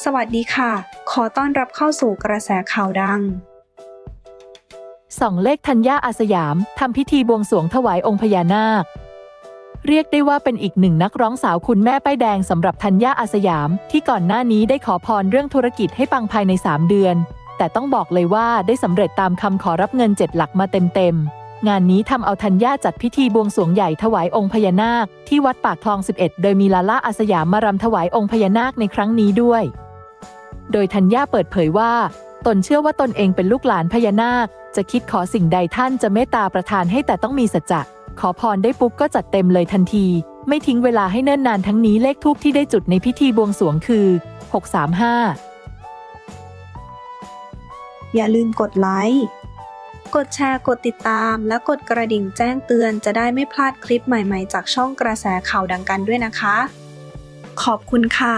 สวัสดีค่ะ ขอต้อนรับเข้าสู่กระแสข่าวดังสองเลขธัญญาอาสยามทำพิธีบวงสรวงถวายองค์พญานาค เรียกได้ว่าเป็นอีกหนึ่งนักร้องสาวคุณแม่ป้ายแดงสำหรับธัญญาอาสยาม ที่ก่อนหน้านี้ได้ขอพรเรื่องธุรกิจให้ปังภายใน 3 เดือน แต่ต้องบอกเลยว่าได้สำเร็จตามคำขอรับเงิน7หลักมาเต็มๆ งานนี้ทำเอาธัญญาจัดพิธีบวงสรวงใหญ่ถวายองค์พญานาค ที่วัดปากคลอง 11 โดยมีลาล่าอาสยามมารำถวายองค์พญานาคในครั้งนี้ด้วย โดยธัญญาเปิดเผยว่า ตนเชื่อว่าตนเองเป็นลูกหลานพญานาค จะคิดขอสิ่งใดท่านจะเมตตาประทานให้แต่ต้องมีสัจจะขอพรได้ปุ๊บก็จัดเต็มเลยทันที ไม่ทิ้งเวลาให้เนิ่นนานทั้งนี้เลขทูปที่ได้จุดในพิธีบวงสรวงคือ 635 อย่าลืมกดไลค์กดแชร์กดติดตาม และกดกระดิ่งแจ้งเตือนจะได้ไม่พลาดคลิปใหม่ๆ จากช่องกระแสข่าวดังกันด้วยนะคะ ขอบคุณค่ะ